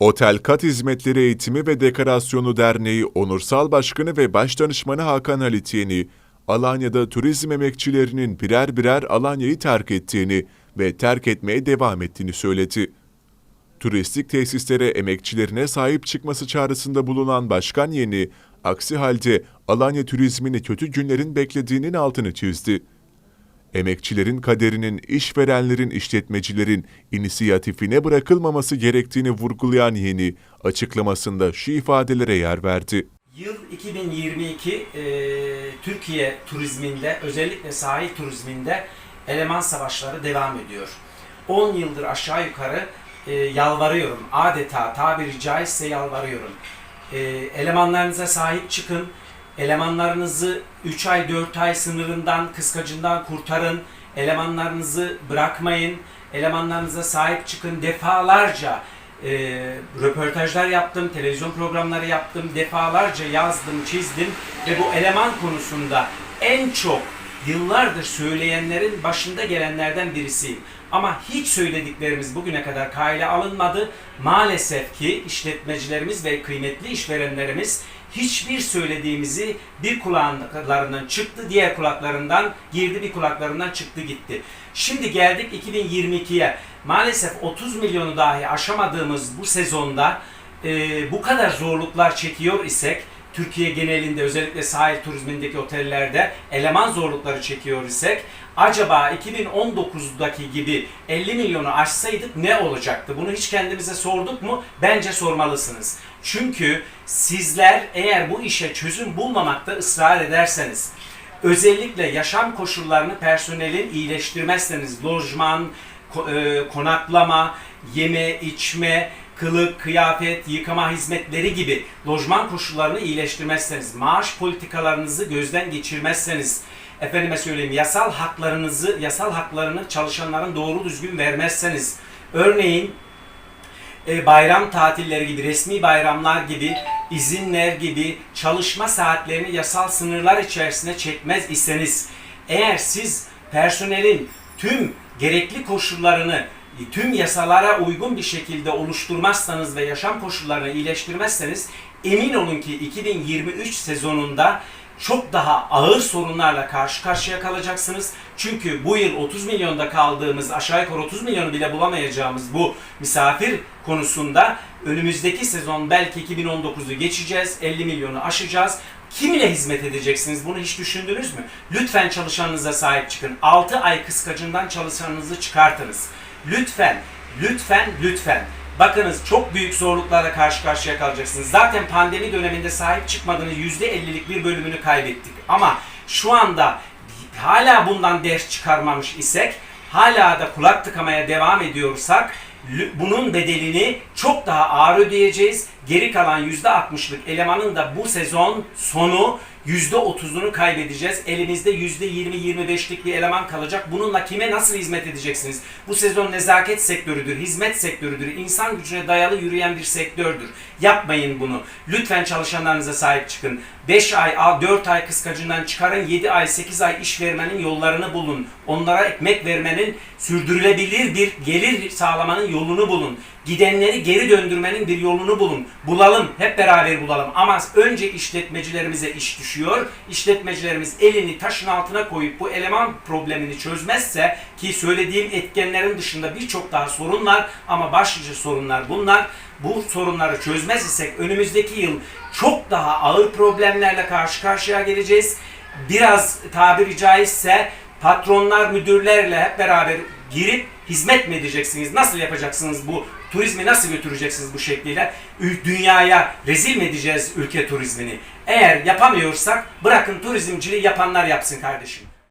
Otel Kat Hizmetleri Eğitimi ve Dekorasyonu Derneği Onursal Başkanı ve Başdanışmanı Hakan Halit Yeni, Alanya'da turizm emekçilerinin birer birer Alanya'yı terk ettiğini ve terk etmeye devam ettiğini söyledi. Turistik tesislere emekçilerine sahip çıkması çağrısında bulunan Başkan Yeni, aksi halde Alanya turizmini kötü günlerin beklediğinin altını çizdi. Emekçilerin kaderinin işverenlerin, işletmecilerin inisiyatifine bırakılmaması gerektiğini vurgulayan Yeni, açıklamasında şu ifadelere yer verdi. Yıl 2022 e, Türkiye turizminde özellikle sahil turizminde eleman savaşları devam ediyor. 10 yıldır aşağı yukarı e, yalvarıyorum. Adeta tabiri caizse yalvarıyorum. E, elemanlarınıza sahip çıkın. Elemanlarınızı 3 ay 4 ay sınırından kıskacından kurtarın. Elemanlarınızı bırakmayın. Elemanlarınıza sahip çıkın. Defalarca e, röportajlar yaptım, televizyon programları yaptım, defalarca yazdım, çizdim ve bu eleman konusunda en çok yıllardır söyleyenlerin başında gelenlerden birisiyim. Ama hiç söylediklerimiz bugüne kadar kayla alınmadı. Maalesef ki işletmecilerimiz ve kıymetli işverenlerimiz hiçbir söylediğimizi bir kulaklarından çıktı, diğer kulaklarından girdi, bir kulaklarından çıktı gitti. Şimdi geldik 2022'ye. Maalesef 30 milyonu dahi aşamadığımız bu sezonda e, bu kadar zorluklar çekiyor isek Türkiye genelinde özellikle sahil turizmindeki otellerde eleman zorlukları çekiyor isek acaba 2019'daki gibi 50 milyonu aşsaydık ne olacaktı? Bunu hiç kendimize sorduk mu? Bence sormalısınız. Çünkü sizler eğer bu işe çözüm bulmamakta ısrar ederseniz özellikle yaşam koşullarını personelin iyileştirmezseniz lojman, e, konaklama, yeme, içme, kılık, kıyafet, yıkama hizmetleri gibi lojman koşullarını iyileştirmezseniz, maaş politikalarınızı gözden geçirmezseniz, efendime söyleyeyim yasal haklarınızı, yasal haklarını çalışanların doğru düzgün vermezseniz, örneğin e, bayram tatilleri gibi, resmi bayramlar gibi, izinler gibi çalışma saatlerini yasal sınırlar içerisine çekmez iseniz, eğer siz personelin tüm gerekli koşullarını tüm yasalara uygun bir şekilde oluşturmazsanız ve yaşam koşullarını iyileştirmezseniz emin olun ki 2023 sezonunda çok daha ağır sorunlarla karşı karşıya kalacaksınız. Çünkü bu yıl 30 milyonda kaldığımız, aşağı yukarı 30 milyonu bile bulamayacağımız bu misafir konusunda önümüzdeki sezon belki 2019'u geçeceğiz, 50 milyonu aşacağız. Kimle hizmet edeceksiniz? Bunu hiç düşündünüz mü? Lütfen çalışanınıza sahip çıkın. 6 ay kıskacından çalışanınızı çıkartınız. Lütfen, lütfen, lütfen. Bakınız çok büyük zorluklarla karşı karşıya kalacaksınız. Zaten pandemi döneminde sahip çıkmadığınız %50'lik bir bölümünü kaybettik. Ama şu anda hala bundan ders çıkarmamış isek, hala da kulak tıkamaya devam ediyorsak bunun bedelini çok daha ağır ödeyeceğiz. Geri kalan %60'lık elemanın da bu sezon sonu %30'unu kaybedeceğiz. Elimizde %20-25'lik bir eleman kalacak. Bununla kime nasıl hizmet edeceksiniz? Bu sezon nezaket sektörüdür, hizmet sektörüdür, insan gücüne dayalı yürüyen bir sektördür. Yapmayın bunu. Lütfen çalışanlarınıza sahip çıkın. 5 ay, 4 ay kıskacından çıkarın, 7 ay, 8 ay iş vermenin yollarını bulun. Onlara ekmek vermenin, sürdürülebilir bir gelir sağlamanın yolunu bulun. Gidenleri geri döndürmenin bir yolunu bulun. Bulalım, hep beraber bulalım. Ama önce işletmecilerimize iş düşüyor. İşletmecilerimiz elini taşın altına koyup bu eleman problemini çözmezse ki söylediğim etkenlerin dışında birçok daha sorun var ama başlıca sorunlar bunlar. Bu sorunları çözmez isek önümüzdeki yıl çok daha ağır problemlerle karşı karşıya geleceğiz. Biraz tabiri caizse patronlar, müdürlerle hep beraber girip hizmet mi edeceksiniz? Nasıl yapacaksınız bu turizmi nasıl götüreceksiniz bu şekliyle? Dünyaya rezil mi edeceğiz ülke turizmini? Eğer yapamıyorsak bırakın turizmciliği yapanlar yapsın kardeşim.